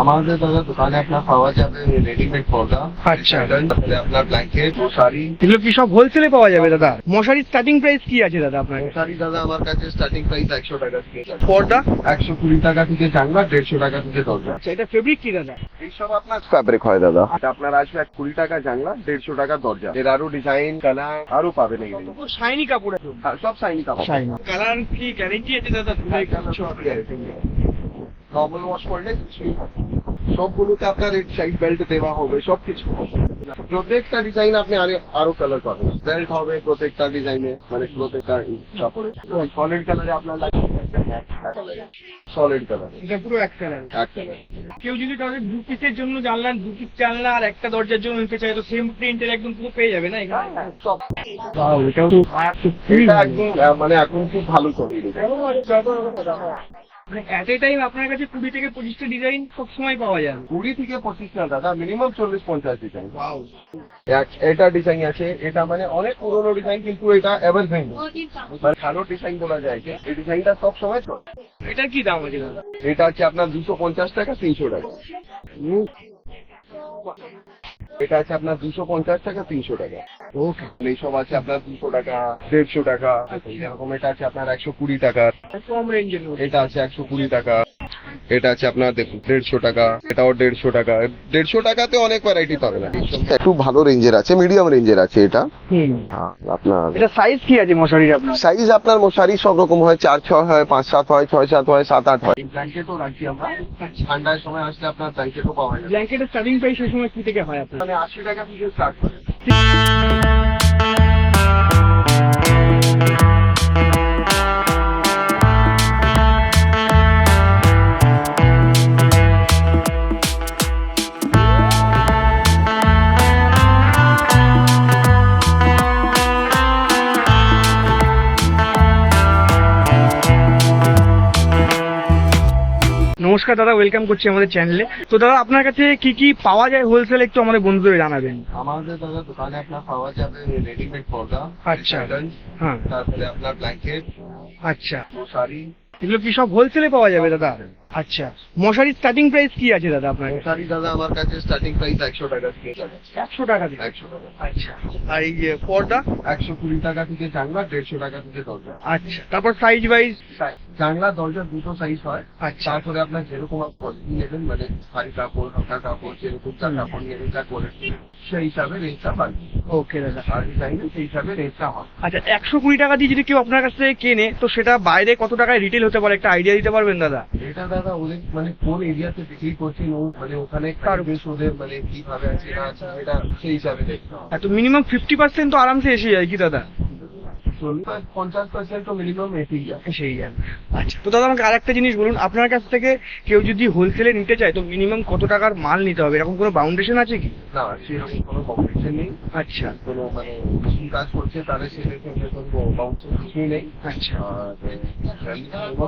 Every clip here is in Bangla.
আমাদের দাদা দোকানে আপনার পাওয়া যাবে রেডিমেড পর্দা। আচ্ছা। আপনার ব্ল্যাঙ্কেট শাড়ি এগুলো কি সব হোলসেলে পাওয়া যাবে দাদা? মশারির স্টার্টিং প্রাইস কি আছে দাদা আপনার? কাছে? দাদা আমার কাছে স্টার্টিং প্রাইস একশো টাকা থেকে পর্দা? একশো কুড়ি টাকা থেকে চাংলা দেড়শো টাকা থেকে দরজা। আচ্ছা এটা ফেব্রিক কি দাদা? এইসব আপনার ফ্যাব্রিক হয় দাদা। এটা আপনার আসবে এক কুড়ি টাকা জানলা দেড়শো টাকা দরজা। এর আরও ডিজাইন কালার আরও পাবেন এগুলো শাইনি কাপড় হ্যাঁ, সব সাইন কাপড়। কালার কি গ্যারেন্টি আছে দাদা? ধুলে কিছু হবে না? নর্মাল ওয়াশ করলে কিছুই। সবগুলোতে আপনার সাইড বেল্ট দেওয়া হবে সবকিছু। প্রত্যেকটা ডিজাইন আপনি আরও আরও কালার পাবেন। বেল্ট হবে প্রত্যেকটা ডিজাইনে মানে প্রত্যেকটা কাপড়ে সলিড কালারে আপনার লাগবে সলিড কালার এটা পুরো এক কালার এক কালার কেউ যদি তাদের দু পিসের জন্য জানলা দু পিস জানলা আর একটা দরজার জন্য নিতে চায় তো সেম প্রিন্টের একদম পুরো পেয়ে যাবে না এখানে? সব। এটাও তো একদম মানে এখন খুব ভালো চলে মানে এট এ টাইম আপনার কাছে কুড়ি থেকে পঁচিশটা ডিজাইন সব সময় পাওয়া যাবে। কুড়ি থেকে পঁচিশ না দাদা মিনিমাম চল্লিশ পঞ্চাশ ডিজাইন এটা ডিজাইন আছে এটা মানে অনেক পুরোনো ডিজাইন কিন্তু এটা এভারগ্রিন মানে ভালো ডিজাইন বলা যায় যে এই ডিজাইনটা সব সময় চলে। এটার কি দাম আছে দাদা? এটা আছে আপনার দুশো পঞ্চাশ টাকা তিনশো টাকা। এটা আছে আপনার দুশো পঞ্চাশ টাকা তিনশো টাকা। ওকে এইসব আছে আপনার দুশো টাকা দেড়শো টাকা এরকম এটা আছে আপনার একশো কুড়ি টাকা। কম রেঞ্জের এটা আছে একশো কুড়ি টাকা। এটা আছে আপনার দেখুন দেড়শো টাকা এটাও দেড়শো টাকা। দেড়শো টাকাতে অনেক ভ্যারাইটি পাবে না একটু ভালো রেঞ্জের আছে মিডিয়াম রেঞ্জের আছে এটা। আপনার এটা সাইজ কি আছে মশারির আপনার? সাইজ আপনার মশারি সব রকম হয় চার ছয় হয় পাঁচ সাত হয় ছয় সাত হয় সাত আট হয়। ব্ল্যাঙ্কেটও রাখি আমরা। ঠান্ডার সময় আসলে আপনার ব্ল্যাঙ্কেটও পাওয়া যায়। ব্ল্যাঙ্কেটের স্টার্টিং প্রাইস সময় কি থেকে হয় আপনার? মানে আশি টাকা থেকে স্টার্ট করে নমস্কার দাদা ওয়েলকাম করছি আমাদের চ্যানেলে তো দাদা আপনার কাছে কি কি পাওয়া যায় হোলসেল একটু আমাদের বন্ধুদের জানাবেন? আমাদের দাদা দোকানে আপনার পাওয়া যাবে রেডিমেড পর্দা আচ্ছা। হ্যাঁ। তারপরে আপনার ব্ল্যাঙ্কেট আচ্ছা। শাড়ি। এগুলো কি সব হোলসেলে পাওয়া যাবে দাদা? আচ্ছা। মশারির স্টার্টিং প্রাইস কি আছে দাদা আপনার? শাড়ি দাদা আমার কাছে স্টার্টিং প্রাইস একশো টাকা থেকে একশো টাকা থেকে? একশো টাকা। আচ্ছা। আর এই যে পর্দা একশো কুড়ি টাকা থেকে জানলা দেড়শো টাকা থেকে দরজা। আচ্ছা। তারপর সাইজ ওয়াইজ জানলা দরজা দুটো সাইজ হয়। আচ্ছা। তারপরে আপনার যেরকম কোয়ালিটি নেবেন মানে ভারী কাপড় হালকা কাপড় যেরকম তার কাপড় নেবেন যা কোয়ালিটি সেই হিসাবে রেটটা পাবেন ওকে দাদা। আর ডিজাইনে সেই হিসাবে রেটটা হয়। আচ্ছা একশো কুড়ি টাকা দিয়ে যদি কেউ আপনার কাছ থেকে কেনে তো সেটা বাইরে কত টাকায় রিটেল হতে পারে? একটা আইডিয়া দিতে পারবেন দাদা? এটা দাদা ওদের মানে কোন এরিয়াতে বিক্রি করছেন? ও মানে ওখানে সার্ভিস ওদের মানে কীভাবে আছে না আছে এটা সেই হিসাবে দেখতে হবে। এত মিনিমাম ফিফটি পার্সেন্ট তো আরামসে এসে যায় কি দাদা? পঞ্চাশ পার্সেন্ট মিনিমাম যায় সেই আচ্ছা তো দাদা আমাকে আরেকটা জিনিস বলুন। আপনার কাছ থেকে কেউ যদি হোলসেলে নিতে চায় তো মিনিমাম কত টাকার মাল নিতে হবে? এরকম কোনো বাউন্ডেশন আছে কি? না সেরকম কোনো কম্পিটিশন নেই। আচ্ছা। কোনো মানে কি কাজ করছে তাদের সেরকম কিছুই নেই। আচ্ছা।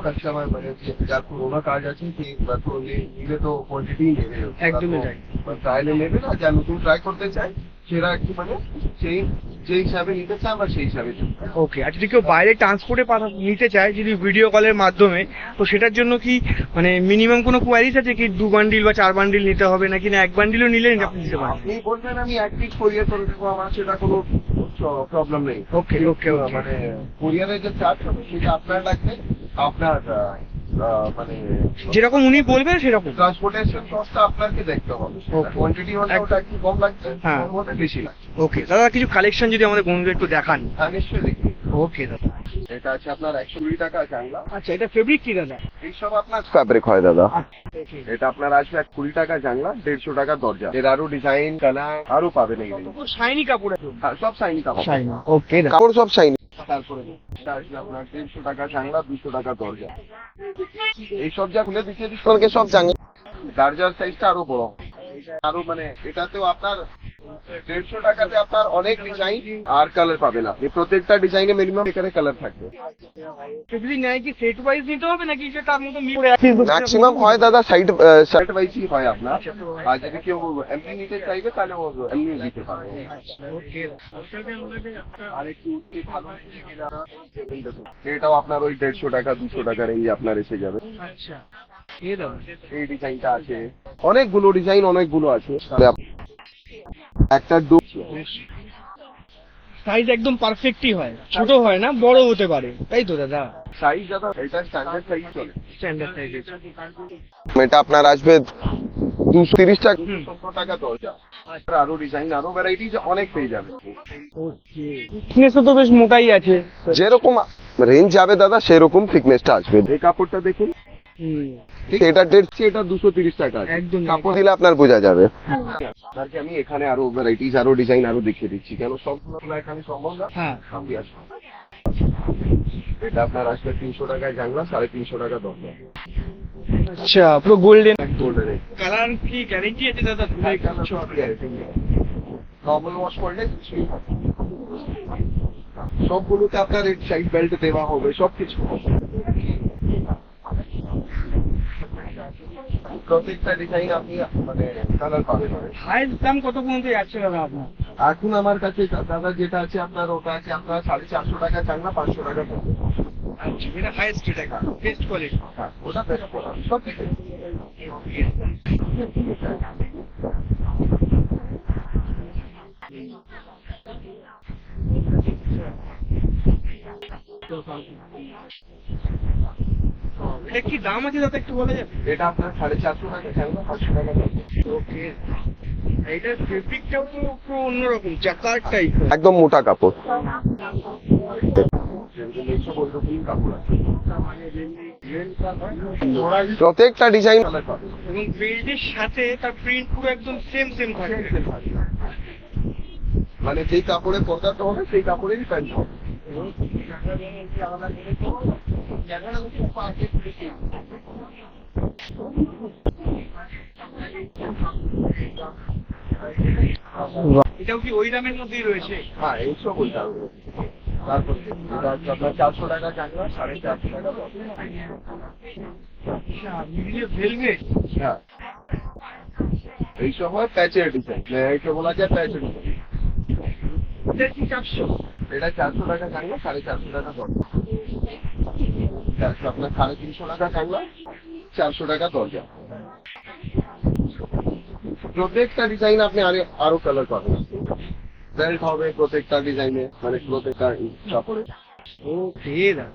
কাস্টমার মানে যার পুরোনো কাজ আছে সে তো নিলে তো কোয়ান্টিটি নেবে। একদমই তাই। ট্রায়ালে নেবে না যা নতুন ট্রাই করতে চায় সেরা একটু মানে সেই যে হিসাবে নিতে চায় আমরা সেই হিসাবে ওকে আর যদি কেউ বাইরে ট্রান্সপোর্টে নিতে চায় যদি ভিডিও কলের মাধ্যমে তো সেটার জন্য কি মানে মিনিমাম কোনো কোয়ারিজ আছে কি দু বান্ডিল বা চার বান্ডিল নিতে হবে নাকি না এক বান্ডিলও নিলে আপনি দিতে পারেন? আপনি বলবেন আমি এক পিস কোরিয়ার করে দেবো আমার সেটা কোনো প্রবলেম নেই। ওকে ওকে মানে কোরিয়ারের যে চার্জ হবে সেটা আপনার লাগবে আপনার মানে যেরকম উনি বলবেন সেরকম। ট্রান্সপোর্টেশন কস্টটা আপনাকে দেখতে হবে. কোয়ান্টিটি হলে ওটা একটু কম লাগছে হ্যাঁ। ওর মধ্যে বেশি লাগছে। ওকে দাদা কিছু কালেকশন যদি আমাদের বন্ধুদের একটু দেখান। হ্যাঁ নিশ্চয়ই দেখি। ওকে দাদা। এটা আছে আপনার একশো কুড়ি টাকা জানলা আচ্ছা এটা ফেব্রিক কি দাদা? এইসব আপনার ফ্যাব্রিক হয় দাদা। এটা আপনার আসবে এক কুড়ি টাকা জানলা দেড়শো টাকা দরজা। এর আরও ডিজাইন কালার আরও পাবেন এগুলো শাইনি কাপড় আছে। হ্যাঁ, সব সাইনি কাপড়। শাইনি ওকে কাপড় সব সাইনি তারপরে আপনার তিনশো টাকা চাংলা দুশো টাকা দরজা। এইসব যা খুলে দিচ্ছে সব জানলা দরজার সাইজটা আরও বড়। আরও মানে এটাতেও আপনার দেড়শো টাকাতে আপনার অনেক ডিজাইন আর কালার পাবেন আপনি। প্রত্যেকটা ডিজাইনে মিনিমাম এখানে কালার থাকবে। যদি নেয় কি সেট ওয়াইজ নিতে হবে নাকি যে তার মতো ম্যাক্সিমাম হয় দাদা সাইড সাইড ওয়াইজই হয় আপনার। আর যদি কেউ এমনি নিতে চাইবে তাহলে ও এমনি দিতে পারবে। আর একটু ভালো এটাও আপনার ওই দেড়শো টাকা দুশো টাকা রেঞ্জে আপনার এসে যাবে। আচ্ছা। এই ডিজাইনটা আছে। অনেকগুলো ডিজাইন অনেকগুলো আছে। একটা সাইজ একদম পারফেক্টই হয়। ছোট হয় না বড় হতে পারে। তাই তো দাদা? সাইজ দাদা এটা স্ট্যান্ডার্ড সাইজ চলে। স্ট্যান্ডার্ড সাইজ এটা আপনার আসবে দুশো তিরিশ টাকা। দরজা আরও ডিজাইন আরও ভ্যারাইটি অনেক পেয়ে যাবে। থিকনেসও তো বেশ মোটাই আছে। যেরকম রেঞ্জ যাবে দাদা সেরকম থিকনেসটা আসবে। এই কাপড়টা দেখুন। ঠিক এটা ডেট এটা দুশো তিরিশ টাকা একদম। কাপড় দিলে আপনার বোঝা যাবে। আপনাকে আমি এখানে আরও ভ্যারাইটিস আরও ডিজাইন আরও দেখিয়ে দিচ্ছি। কেন সবগুলো এখানে সম্ভব না? হ্যাঁ। আমি আসব এটা আপনার আসবে তিনশো টাকায় জানলা সাড়ে তিনশো টাকা দরজা আচ্ছা পুরো গোল্ডেন গোল্ডেন কালার কি গ্যারেন্টি আছে দাদা? নর্মাল ওয়াশ করলে কিছুই। সবগুলোতে আপনার সাইড বেল্ট দেওয়া হবে সবকিছু। প্রত্যেকটা ডিজাইন আপনি মানে কালার পাবেন হাইস্ট দাম কত পর্যন্ত যাচ্ছে দাদা আপনার এখন আমার কাছে দাদা যেটা আছে আপনার ওটা আছে আপনার সাড়ে চারশো টাকা চাংলা পাঁচশো টাকা। আচ্ছা এটা হাইস্ট টাকা বেস্ট কোয়ালিটি ওটা। এটা কি দাম আছে দাদা একটু বলা যাবে? এটা আপনার সাড়ে চারশো টাকা পাঁচশো টাকা। ওকে। এইটার ফেব্রিকটাও তো একটু অন্যরকম চাকার টাইপ একদম মোটা কাপড়। প্রত্যেকটা ডিজাইন এবং বেল্টের সাথে তার প্রিন্ট পুরো একদম সেম সেম থাকে। মানে যেই কাপড়ে পর্দাটা হবে সেই কাপড়েরই প্যান্ট হবে। এটাও কি ওই দামের মধ্যেই রয়েছে? হ্যাঁ এইসব ওইটা তারপর এটা আপনার চারশো টাকা চাংলা সাড়ে চারশো টাকা। আচ্ছা ভেলভেট। হ্যাঁ। এইসব হয় প্যাচের ডিজাইন এইসব বলা যায় প্যাচের ডিজাইন। এটা চারশো? এটা চারশো টাকা চাংলা সাড়ে চারশো টাকা এটা আপনার সাড়ে তিনশো টাকা চারশো টাকা দরজা। প্রত্যেকটা ডিজাইন আপনি আরও আরও কালার পাবেন। বেল্ট হবে প্রত্যেকটা ডিজাইনে মানে প্রত্যেকটা কাপড়ে। ওকে দাদা।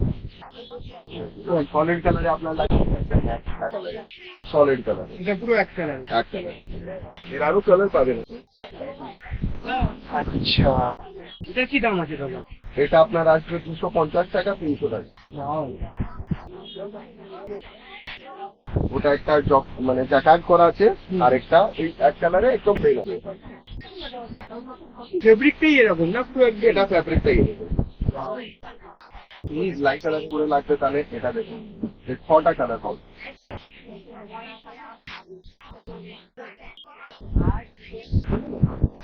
সলিড কালারে আপনার সলিড কালার এটা পুরো এক কালার এক কালারের আরও কালার পাবেন। আচ্ছা। এটা কি দাম আছে দাদা? এটা আপনার আসবে দুশো পঞ্চাশ টাকা তিনশো টাকা। ওটা একটা জব মানে জ্যাকার্ড করা আছে আর একটা এই এক কালারে একদম প্লেন আছে। ফেব্রিকটাই এরকম না? পুরো একদম এটা ফ্যাব্রিকটাই প্লিজ লাইট কালার করে লাগবে তাহলে এটা দেখুন। ছটা কালার পাবে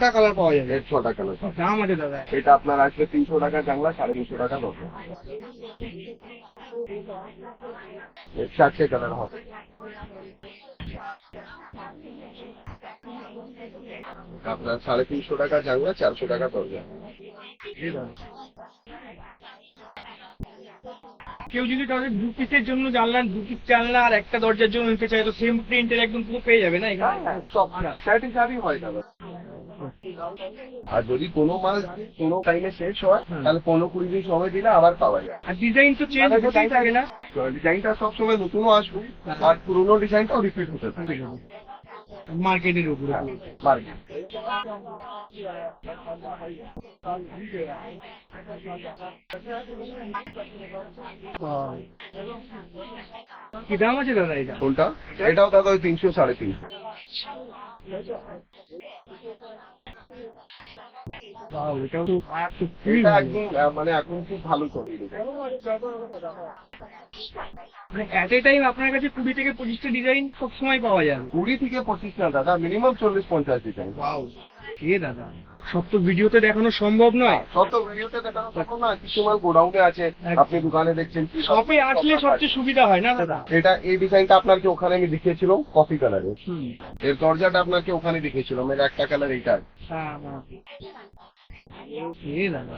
একটা কালার পাওয়া যাবে। ছটা কালার দাম আছে দাদা। এটা আপনার আসবে তিনশো টাকা জানলা সাড়ে তিনশো টাকা এর চারটে কালার হবে। আপনার সাড়ে তিনশো টাকা জানলা চারশো টাকা দরজা। কেউ যদি তাদের দু পিসের জন্য জানলা দু পিস জানলা আর একটা দরজার জন্য নিতে চায় তো সেম প্রিন্টের একদম পুরো পেয়ে যাবে না এখানে? সব স্যাটিসফাই হয় দাদা আর যদি কোনো মাল কোনো টাইমে শেষ হয় তাহলে পনেরো কুড়ি দিন সময় দিলে আবার পাওয়া যায়। আর ডিজাইন তো চেঞ্জ হতেই থাকে না। ডিজাইনটা সবসময় নতুনও আসবে আর পুরোনো ডিজাইনটাও রিপিট হতে থাকে। মার্কেটের উপরে মার্কেট। কি দাম আছে দাদা এটা? কোনটা এটাও দাদা ওই তিনশো সাড়ে তিনশো। আপনার কাছে কুড়ি থেকে পঁচিশটা ডিজাইন সব সময় পাওয়া যাবে। কুড়ি থেকে পঁচিশটা দাদা মিনিমাম চল্লিশ পঞ্চাশ ডিজাইন কে দাদা? সব তো ভিডিওতে দেখানো সম্ভব নয়। সব তো ভিডিওতে দেখানো তখন না কিছু মাল গোডাউনে আছে আপনি দোকানে দেখছেন শপে আসলে সবচেয়ে সুবিধা হয় না দাদা? এটা এই ডিজাইনটা আপনাকে ওখানে আমি দেখিয়েছিলাম? কফি কালারে হুম। এর দরজাটা আপনাকে ওখানে দেখিয়েছিলাম এর একটা কালার এইটা। হ্যাঁ হ্যাঁ দাদা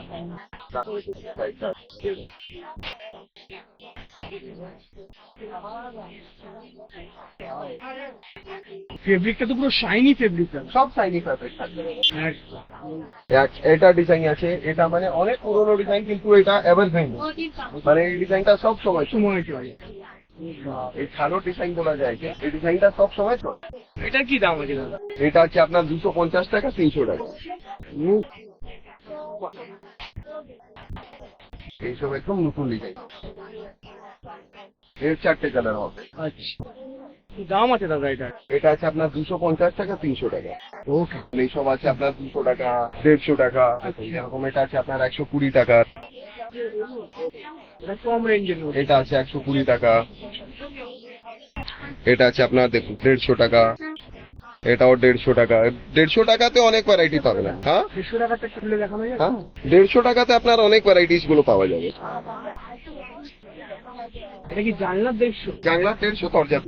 ফেব্রিকটা তো পুরো শাইনি ফেব্রিক সব সাইনি ফ্যাব্রিক থাকবে এটা ডিজাইন আছে এটা মানে অনেক পুরোনো ডিজাইন কিন্তু এটা এভারগ্রিন মানে এই ডিজাইনটা সব সময়। সময় চলে। এই ছাড়ো ডিজাইন বলা যায় যে এই ডিজাইনটা সব সময় চলে। এটার কি দাম আছে দাদা? এটা আছে আপনার দুশো পঞ্চাশ টাকা তিনশো টাকা। এইসব একদম নতুন ডিজাইন এর চারটে কালার হবে। আচ্ছা। দাম আছে দাদা এটা? এটা আছে আপনার দুশো পঞ্চাশ টাকা তিনশো টাকা। ওকে। এইসব আছে আপনার দুশো টাকা দেড়শো টাকা। এরকম এটা আছে আপনার একশো কুড়ি টাকা। এটা কম রেঞ্জের এটা আছে একশো কুড়ি টাকা। এটা আছে আপনার দেখুন দেড়শো টাকা। এটাও দেড়শো টাকা। দেড়শো টাকাতে অনেক ভ্যারাইটি দেখানো যায় হ্যাঁ। দেড়শো টাকাতে আপনার অনেক ভ্যারাইটিসগুলো পাওয়া যাবে। এটা কি জানলার দেড়শো জানলা দেড়শো দরজা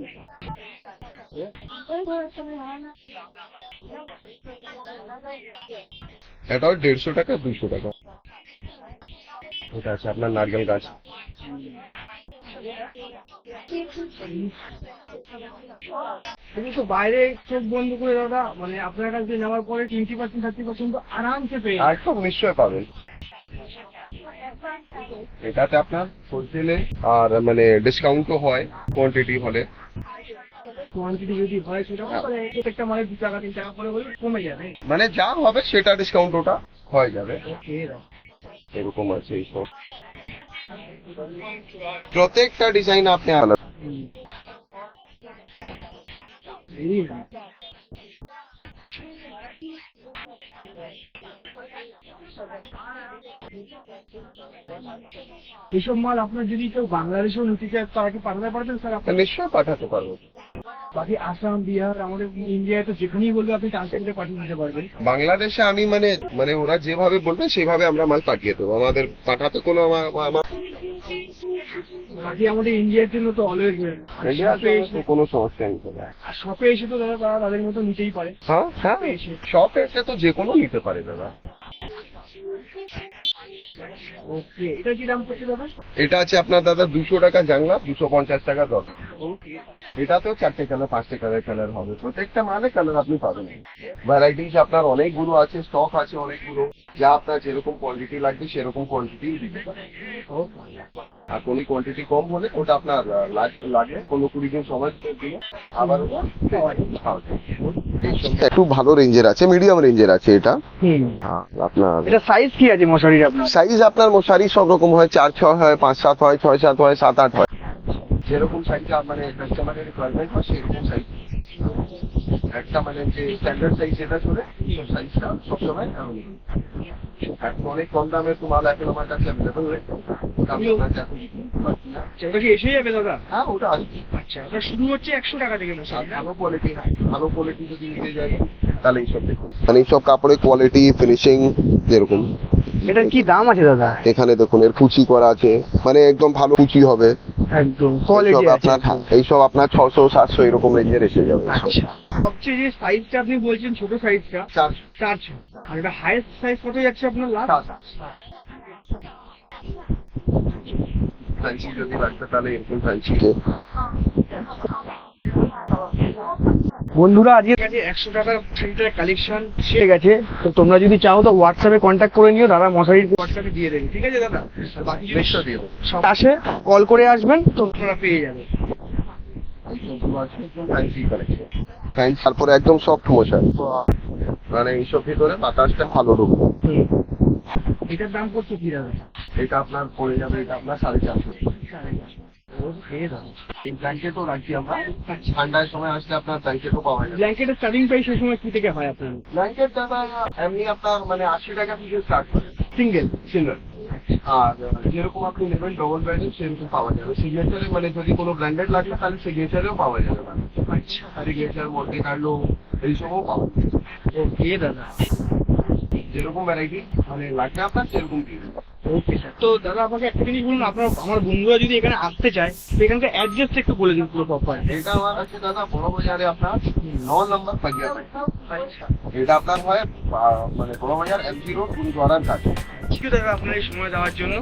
এটাও দেড়শো টাকা দুশো টাকা। এটা আছে আপনার নারকেল গাছ। তুমি তো বাইরে চোখ বন্ধ করে দাদা মানে আপনার কাছে নেওয়ার পরে টোয়েন্টি পার্সেন্ট থার্টি পার্সেন্ট তো আরামসে পেয়ে। একদম নিশ্চয় পাবেন এটাতে আপনার হোলসেলে আর মানে ডিসকাউন্টও হয় কোয়ান্টিটি হলে। কোয়ান্টিটি যদি হয় সেটা মানে প্রত্যেকটা মানে দু টাকা তিন টাকা করে হলে কমে যাবে। মানে যা হবে সেটা ডিসকাউন্ট ওটা হয়ে যাবে। ওকে এরকম। আছে এইসব প্রত্যেকটা ডিজাইন আপনি আলাদা। এসব মাল আপনার যদি কেউ বাংলাদেশেও নিতে চায় তারা কি পাঠাতে পারবেন স্যার? আপনার নিশ্চয় পাঠাতে পারব। বাকি আসাম বিহার আমাদের ইন্ডিয়ায় তো যেখানেই বলবে আপনি ট্রান্সপোর্টে পাঠিয়ে দিতে পারবেন। বাংলাদেশে আমি মানে মানে ওরা যেভাবে বলবে সেভাবে আমরা মাল পাঠিয়ে দেবো। আমাদের পাঠাতে কোনো আমার- বাকি আমাদের ইন্ডিয়ার জন্য তো অলওয়েজ কোনো সমস্যা নেই। আর শপে এসে তো দাদা তারা তাদের মতো নিতেই পারে। হ্যাঁ হ্যাঁ। শপ এসে তো যে কোনো নিতে পারে দাদা। ওকে এটা কি দাম পড়ছে দাদা? এটা আছে আপনার দাদা দুশো টাকা জানলা দুশো পঞ্চাশ টাকা দর। ওকে এটাতেও চারটে কালার পাঁচটে কালার কালার হবে। প্রত্যেকটা মালে কালার আপনি পাবেন। ভ্যারাইটিস আপনার অনেকগুলো আছে স্টক আছে অনেকগুলো। যা আপনার যেরকম কোয়ান্টিটি লাগবে সেরকম কোয়ান্টিটি দিতে পারে আর কোনো কোয়ান্টিটি কম হলে ওটা আপনার লাগ- কোনো কুড়ি দিন সময় দিয়ে আবার। একটু ভালো রেঞ্জের আছে মিডিয়াম রেঞ্জের আছে এটা। হুম। আপনার এটা সাইজ কি আছে মশারির আপনার? সাইজ আপনার মশারি সব রকম হয় চার ছয় হয় পাঁচ সাত হয় ছয় সাত হয় সাত আট হয়। যেরকম সাইজ মানে কাস্টমারের রিকোয়ারমেন্ট হয় সেরকম সাইজ একটা মানে যে স্ট্যান্ডার্ড সাইজ যেটা চলে সাইজটা সবসময়। এখন অনেক কম দামের তো এখন আমার কাছে অ্যাভেলেবল রয়েছে। আমি আপনার কাছে দিতে না। ওটা কি এসে যাবে দাদা? হ্যাঁ ওটা আসবে। আচ্ছা এটা শুরু হচ্ছে একশো টাকা থেকে ভালো কোয়ালিটি ভালো কোয়ালিটি যদি নিতে যাই তাহলে এইসব দেখুন। মানে এইসব কাপড়ের কোয়ালিটি ফিনিশিং যেরকম এটার কি দাম আছে দাদা? এখানে দেখুন এর কুচি করা আছে। মানে একদম ভালো কুচি হবে। একদম এইসব কোয়ালিটি আছে। আপনার এইসব আপনার ছশো সাতশো এরকম রেঞ্জের এসে যাবে। আচ্ছা। সবচেয়ে যে সাইজটা আপনি বলছেন ছোট সাইজটা চারশো। চারশো। আর এটা হাইয়েস্ট সাইজ কত যাচ্ছে আপনার লাস্ট ফ্যান্সি যদি লাগবে তাহলে এরকম বন্ধুরা আজকে কাছে একশো টাকার সেন্টারের কালেকশন শেষ গেছে তো তোমরা যদি চাও তো হোয়াটসঅ্যাপে কন্ট্যাক্ট করে নিও দাদা মশারি হোয়াটসঅ্যাপে দিয়ে দেবে ঠিক আছে দাদা? বাকি দেবো। সব আসে কল করে আসবেন তো তোমরা পেয়ে যাবে তারপরে একদম সফট মোশন মানে এইসব ভিতরে বাতাসটা ভালো ঢুকবে এটার দাম করছে কি দাদা? এটা আপনার পড়ে যাবে এটা আপনার সাড়ে চারশো। ব্ল্যাঙ্কেটও রাখছি আমরা। ঠান্ডার সময় আসলে আপনার ব্ল্যাঙ্কেটও পাওয়া যাবে। ব্ল্যাঙ্কেটের স্টার্টিং প্রাইস এই সময় কি থেকে হয় আপনার? ব্ল্যাঙ্কেট দাদা এমনি আপনার মানে আশি টাকা থেকে স্টার্ট করে সিঙ্গেল সিঙ্গেল আর যেরকম আপনি নেবেন ডবল ব্র্যান্ডের সেরকম পাওয়া যাবে। সিগনেচারে মানে যদি কোনো ব্র্যান্ডেড লাগবে তাহলে সিগনেচারেও পাওয়া যাবে। আচ্ছা। সিগনেচার এইসবও পাওয়া যাবে। ওকে দাদা। যেরকম ভ্যারাইটি মানে লাগবে আপনার সেরকম দেবো। ওকে স্যার তো দাদা আমাকে একটা জিনিস বলুন আপনার আমার বন্ধুরা যদি এখানে আসতে চায় তো এখানকার অ্যাড্রেসটা একটু বলে দিন পুরো প্রপার এটা আমার আছে দাদা বড় বাজারে আপনার ন নম্বর পাইয়া আচ্ছা। এটা আপনার হয় মানে বড় বাজার এমজি রোড গুরুদ্বারার কাছে। ঠিক আছে দাদা আপনার এই সময় দেওয়ার জন্য।